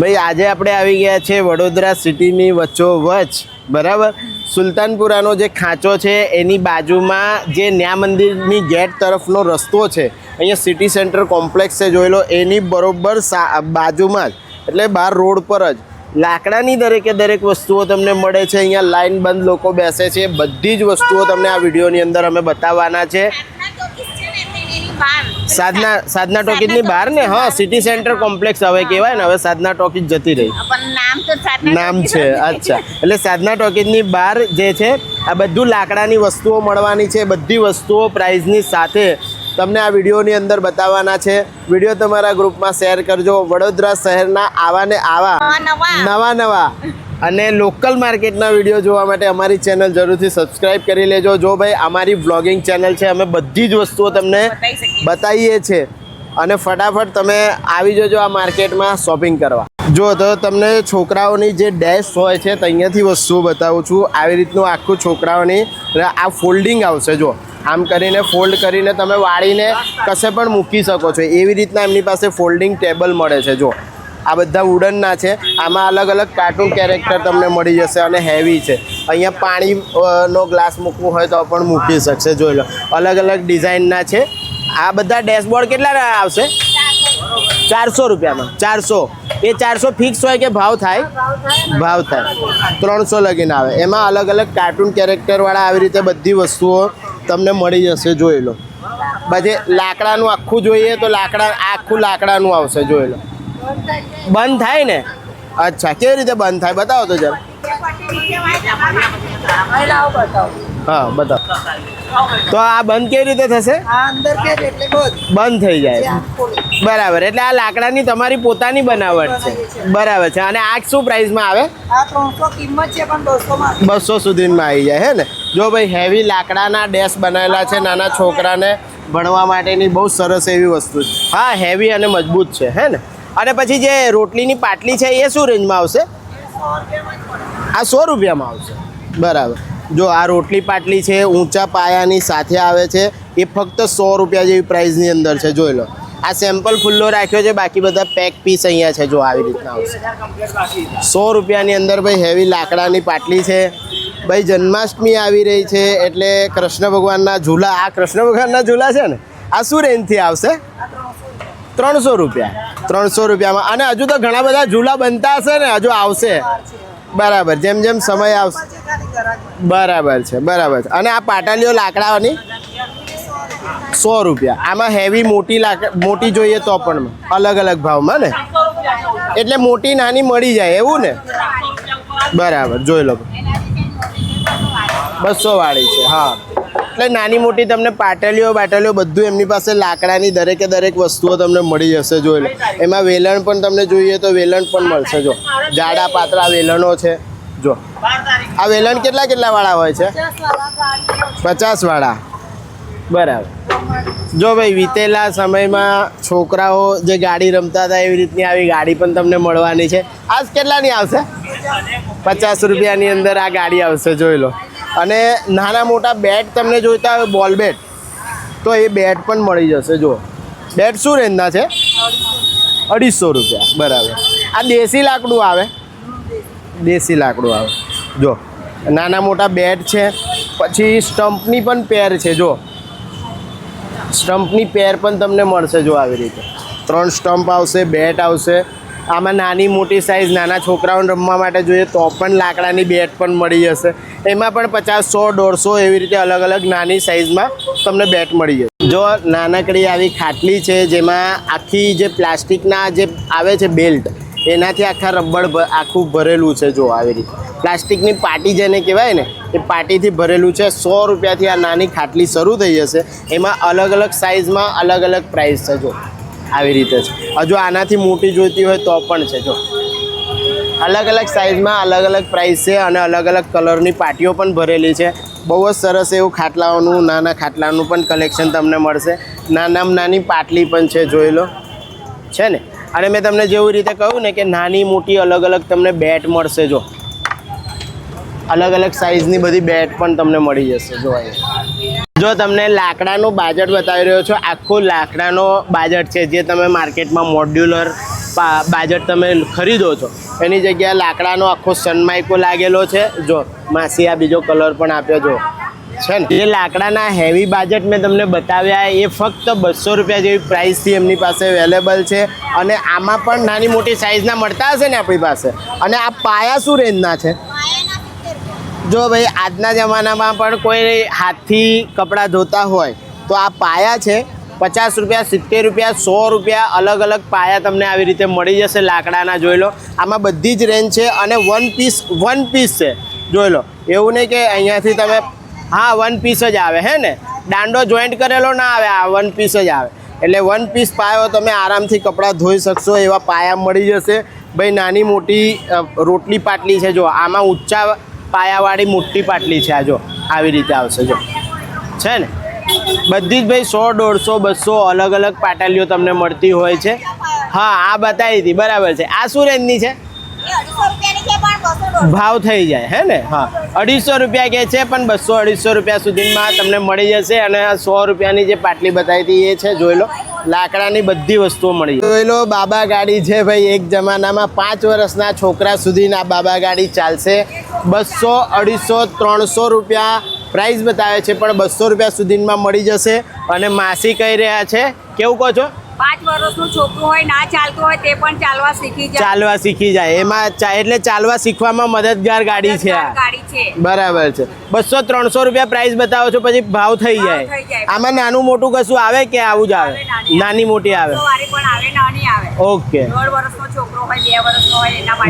ભાઈ, આજે આપણે આવી ગયા છે વડોદરા સિટીની વચ્ચોવચ બરાબર? સુલતાનપુરાનો જે ખાંચો છે, એની બાજુમાં જે ન્યા મંદિરની ગેટ તરફનો રસ્તો છે, અહીંયા સિટી સેન્ટર કોમ્પ્લેક્સ છે, જોઈ લો, એની બરોબર બાજુમાં જ, એટલે બહાર રોડ પર જ. લાકડાની દરેકે દરેક વસ્તુઓ તમને મળે છે, અહીંયા લાઇન બંધ લોકો બેસે છે, બધી જ વસ્તુઓ તમને આ વિડીયોની અંદર અમે બતાવવાના છે. સાધના સાધના ટોકીજની બહાર ને? હા સિટી સેન્ટર કોમ્પ્લેક્સ હવે કહેવાય ને હવે સાધના ટોકીજ જતી રહી. નામ ટોકીજ છે અચ્છા. એટલે સાધના ટોકીજની બહાર જે છે આ બધું લાકડાની વસ્તુઓ મળવાની છે બધી વસ્તુઓ પ્રાઇઝની સાથે. તમને આ વિડીયોની અંદર બતાવવાના છે. વીડિયો તમારા ગ્રુપમાં શેર કરજો. વડોદરા શહેરના આવા. ને આવા નવા નવા. અને લોકલ માર્કેટના વીડિયો જોવા માટે અમારી ચેનલ જરૂરથી સબસ્ક્રાઇબ કરી લેજો. જો ભાઈ અમારી વ્લોગિંગ ચેનલ છે અમે બધી જ વસ્તુઓ તમને બતાવીએ છીએ. અને ફટાફટ તમે આવી જજો આ માર્કેટમાં શોપિંગ કરવા. જો તો તમને છોકરાઓની જે ડેશ હોય છે ત્યાંથી વસ્તુઓ બતાવું છું. આવી રીતનું આખું છોકરાઓની આ ફોલ્ડિંગ આવશે જો. આમ કરીને ફોલ્ડ કરીને તમે વાળીને કશે પણ મૂકી શકો છો. એવી રીતના એમની પાસે ફોલ્ડિંગ ટેબલ મળે છે જો. આ બધા વુડનના છે. આમાં અલગ અલગ કાર્ટૂન કેરેક્ટર તમને મળી જશે અને હેવી છે. અહીંયા પાણીનો ગ્લાસ મૂકવું હોય તો પણ મૂકી શકશે, જોઈ લો. અલગ અલગ ડિઝાઇનના છે. આ બધા ડેશબોર્ડ કેટલા આવશે? ચારસો રૂપિયામાં. ચારસો. એ ચારસો ફિક્સ હોય કે ભાવ થાય? ભાવ થાય. ત્રણસો લગીને આવે. એમાં અલગ અલગ કાર્ટૂન કેરેક્ટરવાળા આવી રીતે બધી વસ્તુઓ તમને મળી જશે, જોઈ લો. પછી લાકડાનું આખું જોઈએ તો લાકડા, આખું લાકડાનું આવશે, જોઈ લો. બંધ થાય ને? અચ્છા કેવી રીતે બંધ થાય? બતાવો તો જરા. હા બતાવો. તો આ બંધ કેવી રીતે થશે? આ અંદર કે એટલે બસ બંધ થઈ જાય. બરાબર એટલે આ લાકડાની તમારી પોતાની બનાવટ છે. બરાબર છે. અને આ શું પ્રાઇસમાં આવે? આ ત્રણસો કિંમત છે પણ બસો બસો સુધીમાં આવી જાય હે ને? જો ભાઈ હેવી લાકડાના ડેસ્ક બનાવેલા છે નાના છોકરાને ભણવા માટેની બહુ સરસ એવી વસ્તુ છે. હા હેવી અને મજબૂત છે હે ને? અને પછી જે રોટલીની પાટલી છે એ શું રેન્જમાં આવશે? આ સો રૂપિયામાં આવશે. બરાબર. જો આ રોટલી પાટલી છે, ઊંચા પાયાની સાથે આવે છે, એ ફક્ત સો રૂપિયા જેવી પ્રાઇસની અંદર છે, જોઈ લો. આ સેમ્પલ ખુલ્લો રાખ્યો છે, બાકી બધા પેક પીસ અહીંયા છે, જો આવી રીતના આવશે. સો રૂપિયાની અંદર ભાઈ હેવી લાકડાની પાટલી છે. ભાઈ જન્માષ્ટમી આવી રહી છે, એટલે કૃષ્ણ ભગવાનના ઝૂલા, આ કૃષ્ણ ભગવાનના ઝૂલા છે ને? આ શું રેન્જથી આવશે? ત્રણસો રૂપિયા. ત્રણસો રૂપિયામાં. અને હજુ તો ઘણા બધા ઝૂલા બનતા હશે ને, હજુ આવશે. બરાબર, જેમ જેમ સમય આવશે. બરાબર છે બરાબર છે. અને આ પાટાલીઓ લાકડાની સો રૂપિયા. આમાં હેવી મોટી લાક, મોટી જોઈએ તો પણ અલગ અલગ ભાવમાં ને. એટલે મોટી નાની મળી જાય, એવું ને? બરાબર, જોઈ લો. બસો વાળી છે, હા. એટલે નાની મોટી તમને પાટલીઓ બાટલીઓ બધું એમની પાસે લાકડાની દરેકે દરેક વસ્તુઓ તમને મળી જશે જોઈ લો. એમાં વેલણ પણ તમને જોઈએ તો વેલણ પણ મળશે, જો. જાડા પાતળા વેલણો છે, જો. આ વેલણ કેટલા કેટલા વાળા હોય છે? પચાસ વાળા. બરાબર. જો ભાઈ, વીતેલા સમયમાં છોકરાઓ જે ગાડી રમતા હતા એવી રીતની આવી ગાડી પણ તમને મળવાની છે. આજ કેટલાની આવશે? પચાસ રૂપિયાની અંદર આ ગાડી આવશે, જોઈ લો. અને નાના મોટા બેટ તમને જોઈતા હોય બોલ બેટ તો એ બેટ પણ મળી જશે જો બેટ શું રેન્જના છે? અઢીસો રૂપિયા, બરાબર. આ દેશી લાકડું આવે. દેશી લાકડું આવે. જો નાના મોટા બેટ છે, પછી સ્ટમ્પની પણ પેર છે જો સ્ટમ્પની પેર પણ તમને મળશે જો આવી રીતે. ત્રણ સ્ટમ્પ આવશે બેટ આવશે. આમાં નાની મોટી સાઇઝ નાના છોકરાઓને રમવા માટે જોઈએ તો પણ લાકડાની બેટ પણ મળી જશે. એમાં પણ પચાસ, સો, દોઢસો એવી રીતે અલગ અલગ નાની સાઇઝમાં તમને બેટ મળી જશે. જો નાનકડી આવી ખાટલી છે જેમાં આખી જે પ્લાસ્ટિકના જે આવે છે બેલ્ટ એનાથી આખા રબડ આખું ભરેલું છે જો આવી રીતે. પ્લાસ્ટિકની પાટી જેને કહેવાય ને, એ પાટીથી ભરેલું છે. સો રૂપિયાથી આ નાની ખાટલી શરૂ થઈ જશે. એમાં અલગ અલગ સાઇઝમાં અલગ અલગ પ્રાઇસ છે જો. આવી રીતે છે. હજુ આનાથી મોટી જોઈતી હોય તો પણ છે, જો. અલગ અલગ સાઇઝમાં અલગ અલગ પ્રાઇસ છે અને અલગ અલગ કલરની પાટીઓ પણ ભરેલી છે. બહુ જ સરસ એવું ખાટલાઓનું, નાના ખાટલાનું પણ કલેક્શન તમને મળશે. નાનામાં નાની પાટલી પણ છે, જોઈ લો. છે ને? અને મેં તમને જેવી રીતે કહ્યું ને કે નાની મોટી અલગ અલગ તમને બેટ મળશે, જો. અલગ અલગ સાઇઝની બધી બેટ પણ તમને મળી જશે, જો અહીંયા. જો તમને લાકડાનું બાજટ બતાવી રહ્યો છો, આખું લાકડાનો બાજટ છે, જે તમે માર્કેટમાં મોડ્યુલર બાજટ તમે ખરીદો છો. એની જગ્યાએ લાકડાનો આખો સનમાઇકો લાગેલો છે. જો, માસી આ બીજો કલર પણ આપ્યો, જો. છે ને? જે લાકડાના હેવી બાજેટ મેં તમને બતાવ્યા, એ ફક્ત બસો રૂપિયા જેવી પ્રાઇસથી એમની પાસે અવેલેબલ છે. અને આમાં પણ નાની મોટી સાઇઝના મળતા હશે ને આપણી પાસે? અને આ પાયા શું રેન્જના છે? જો ભાઈ, આજના જમાનામાં પણ કોઈ હાથથી કપડાં ધોતા હોય, તો આ પાયા છે. પચાસ રૂપિયા, સિત્તેર રૂપિયા, સો રૂપિયા, અલગ અલગ પાયા તમને આવી રીતે મળી જશે લાકડાના, જોઈ લો. આમાં બધી જ રેન્જ છે અને વન પીસ વન પીસ છે. જોઈ લો. એવું નહીં કે અહીંયાથી તમે, હા વન પીસ જ આવે, હે ને? દાંડો જોઈન્ટ કરેલો ના આવે, આ વન પીસ જ આવે. એટલે વન પીસ પાયો તમે આરામથી કપડાં ધોઈ શકશો, એવા પાયા મળી જશે. ભાઈ, નાની મોટી રોટલી પાટલી છે, જો, આમાં ઊંચા પાયાવાળી મોટી પાટલી છે આ જો આવી રીતે આવશે જો. છે ને? બધી જ ભાઈ સો દોઢસો બસો અલગ અલગ પાટલીઓ તમને મળતી હોય છે. હા આ બતાવી હતી બરાબર છે. આ શું રેન્જની છે? ભાવ થઈ જાય હે ને? હા. અઢીસો રૂપિયા કે છે પણ બસો અઢીસો રૂપિયા સુધીમાં તમને મળી જશે અને આ સો રૂપિયાની જે પાટલી બતાવી હતી એ છે જોઈ લો. લાકડાની બધી વસ્તુઓ મળી જોઈ લો, બાબા ગાડી છે ભાઈ, એક જમાનામાં પાંચ વર્ષના છોકરા સુધીના બાબા ગાડી ચાલશે. બસો, અઢીસો, ત્રણસો રૂપિયા પ્રાઇસ બતાવે છે, પણ બસો રૂપિયા સુધીમાં મળી જશે. અને માસી કહી રહ્યા છે, કેવું કહો છો? પાંચ વર્ષનું છોકરું હોય ના ચાલતું હોય તે પણ ચાલવા શીખી જાય. ચાલવા શીખી જાય. એમાં ચા- એટલે ચાલવા શીખવામાં મદદગાર ગાડી છે ગાડી છે. બરાબર છે. બસો ત્રણસો રૂપિયા પ્રાઇસ બતાવો છો પછી ભાવ થઈ જાય. આમાં નાનું મોટું કશું આવે કે આવું જ આવે? નાની મોટી આવે. ઓકે.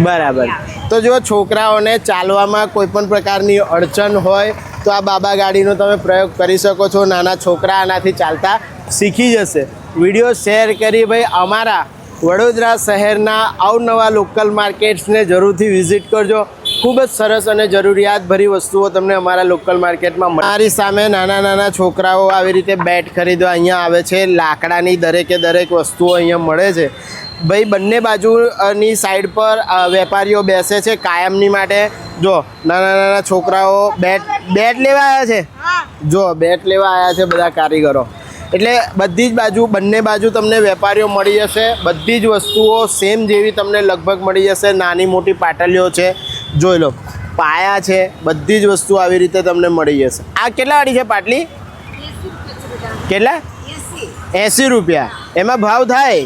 બરાબર. તો જો છોકરાઓને ચાલવામાં કોઈ પણ પ્રકારની અડચણ હોય તો આ બાબા ગાડીનો તમે પ્રયોગ કરી શકો છો. નાના છોકરા આનાથી ચાલતા શીખી જશે. વીડિયો શેર કરી ભાઈ અમારા વડોદરા શહેરના અવનવા લોકલ માર્કેટ્સને જરૂરથી વિઝિટ કરજો. ખૂબ જ સરસ અને જરૂરિયાતભરી વસ્તુઓ તમને અમારા લોકલ માર્કેટમાં મારી સામે નાના નાના છોકરાઓ આવી રીતે બેટ ખરીદવા અહીંયા આવે છે. લાકડાની દરેકે દરેક વસ્તુઓ અહીંયા મળે છે. ભાઈ બંને બાજુની સાઈડ પર વેપારીઓ બેસે છે કાયમની માટે. જો નાના નાના છોકરાઓ બેટ બેટ લેવા આવ્યા છે? જો બેટ લેવા આવ્યા છે બધા કારીગરો. એટલે બધી જ બાજુ બંને બાજુ તમને વેપારીઓ મળી જશે. બધી જ વસ્તુઓ સેમ જેવી તમને લગભગ મળી જશે. નાની મોટી પાટલીઓ છે જોઈ લો પાયા છે બધી જ વસ્તુ આવી રીતે તમને મળી જશે. આ કેટલા વાળી છે પાટલી? કેટલા? એંસી રૂપિયા. એમાં ભાવ થાય.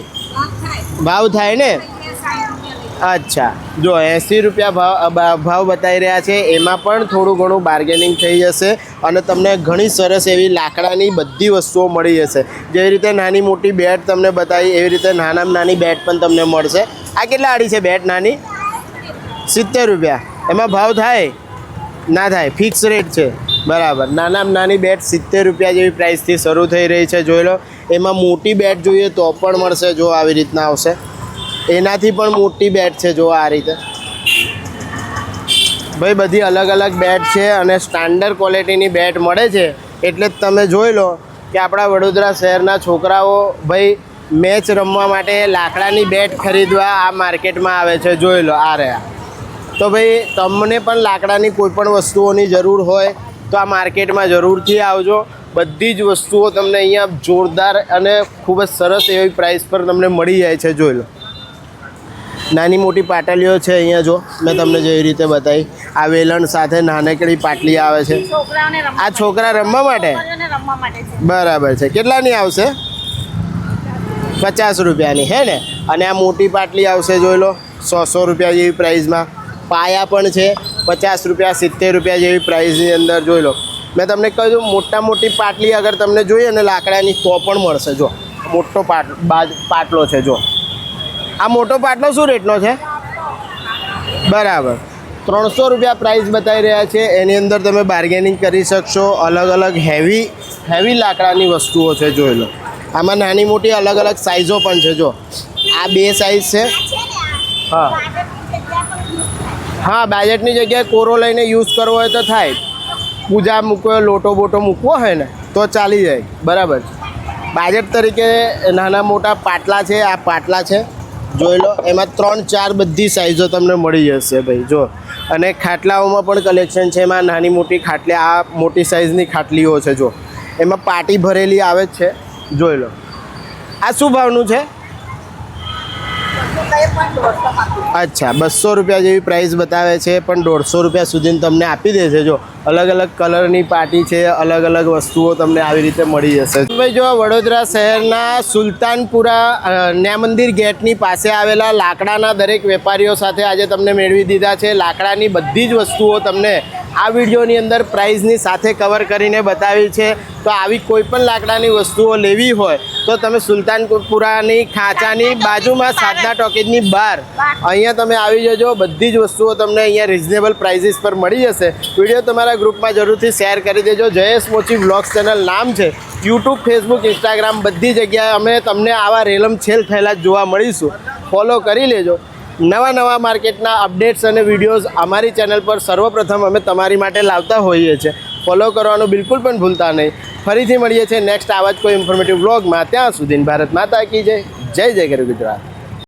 ભાવ થાય ને? અચ્છા. જો એંસી રૂપિયા ભાવ ભાવ બતાવી રહ્યા છે, એમાં પણ થોડું ઘણું બાર્ગેનિંગ થઈ જશે અને તમને ઘણી સરસ એવી લાકડાની બધી વસ્તુઓ મળી જશે. જેવી રીતે નાની મોટી બેટ તમને બતાવી, એવી રીતે નાનામાં નાની બેટ પણ તમને મળશે. આ કેટલા આડી છે બેટ નાની? સિત્તેર રૂપિયા. એમાં ભાવ થાય? ના થાય. ફિક્સ રેટ છે. બરાબર. નાનામાં નાની બેટ સિત્તેર રૂપિયા જેવી પ્રાઇસથી શરૂ થઈ રહી છે. જોઈ લો. એમાં મોટી બેટ જોઈએ તો પણ મળશે જો આવી રીતના આવશે. એનાથી પણ મોટી બેટ છે જો આ રીતે. ભાઈ, બધી અલગ અલગ બેટ છે અને સ્ટાન્ડર્ડ ક્વોલિટીની બેટ મળે છે. એટલે જ તમે જોઈ લો કે આપણા વડોદરા શહેરના છોકરાઓ ભાઈ મેચ રમવા માટે લાકડાની બેટ ખરીદવા આ માર્કેટમાં આવે છે. જોઈ લો, આ રહ્યા. તો ભાઈ, તમને પણ લાકડાની કોઈ પણ વસ્તુઓની જરૂર હોય તો આ માર્કેટમાં જરૂરથી આવજો. બધી જ વસ્તુઓ તમને અહીંયા જોરદાર અને ખૂબ જ સરસ એવી પ્રાઇસ પર તમને મળી જાય છે. જોઈ લો. નાની મોટી પાટલીઓ છે અહીંયા જો મેં તમને જેવી રીતે બતાવી. આ વેલણ સાથે નાનકડી પાટલી આવે છે. આ છોકરા રમવા માટે. બરાબર છે. કેટલાની આવશે? પચાસ રૂપિયાની હે ને? અને આ મોટી પાટલી આવશે જોઈ લો સો સો રૂપિયા જેવી પ્રાઇઝમાં. પાયા પણ છે પચાસ રૂપિયા સિત્તેર રૂપિયા જેવી પ્રાઇઝની અંદર જોઈ લો. મેં તમને કહ્યું મોટા મોટી પાટલી અગર તમને જોઈએ ને લાકડાની તો પણ મળશે જો. મોટો પાટ બાજ પાટલો છે જો. આ મોટો પાટલો શું રેટનો છે? બરાબર. ત્રણસો રૂપિયા પ્રાઇસ બતાવી રહ્યા છે. એની અંદર તમે બાર્ગેનિંગ કરી શકશો. અલગ અલગ હેવી હેવી લાકડાની વસ્તુઓ છે, જોઈ લો. આમાં નાની મોટી અલગ અલગ સાઇઝો પણ છે, જો. આ બે સાઇઝ છે. હા. હા, બજેટની જગ્યાએ કોરો લઈને યુઝ કરવો હોય તો થાય. પૂજા મૂકવો લોટો બોટો મૂકવો હોય ને, તો ચાલી જાય. બરાબર બાજેટ તરીકે નાના મોટા પાટલા છે, આ પાટલા છે. જોઈ લો, એમાં ત્રણ, ચાર બધી સાઇઝો તમને મળી જશે ભાઈ, જો. અને ખાટલાઓમાં પણ કલેક્શન છે, એમાં નાની મોટી ખાટલી, આ મોટી સાઇઝની ખાટલીઓ છે, જો. એમાં પાટી ભરેલી આવે છે, જોઈ લો. આ શું ભાવનું છે? અચ્છા, બસો રૂપિયા જેવી પ્રાઇસ બતાવે છે, પણ દોઢસો રૂપિયા સુધી તમને આપી દેશે, જો. અલગ અલગ કલરની પાટી છે, અલગ અલગ વસ્તુઓ તમને આવી રીતે મળી જશે. ભાઈ, જો વડોદરા શહેરના સુલતાનપુરા ન્યા મંદિર ગેટની પાસે આવેલા લાકડાના દરેક વેપારીઓ સાથે આજે તમને મેળવી દીધા છે. લાકડાની બધી જ વસ્તુઓ તમને આ વિડીયોની અંદર પ્રાઇઝની સાથે કવર કરીને બતાવી છે. તો આવી કોઈ પણ લાકડાની વસ્તુઓ લેવી હોય તો તમે સુલતાનપુરાની ખાંચાની બાજુમાં સાધના ટોકીજની બહાર અહીંયા તમે આવી જજો બધી જ વસ્તુઓ તમને અહીંયા રિઝનેબલ પ્રાઇઝીસ પર મળી જશે. વીડિયો તમારા ગ્રુપમાં જરૂરથી શેર કરી દેજો. જયેશ મોચી બ્લોગ્સ ચેનલ નામ છે. યુટ્યુબ ફેસબુક ઇન્સ્ટાગ્રામ બધી જગ્યાએ અમે તમને આવા રેલમ છેલ થયેલા જોવા મળીશું. ફોલો કરી લેજો. નવા નવા માર્કેટના અપડેટ્સ અને વિડીયોઝ અમારી ચેનલ પર સર્વપ્રથમ અમે તમારી માટે લાવતા હોઈએ છીએ. ફોલો કરવાનું બિલકુલ પણ ભૂલતા નહીં. ફરીથી મળીએ છીએ નેક્સ્ટ આવા જ કોઈ ઇન્ફોર્મેટિવ વ્લોગમાં ત્યાં સુધી ભારત માતા કી જય. જય જય ગરુ ગુજરાત.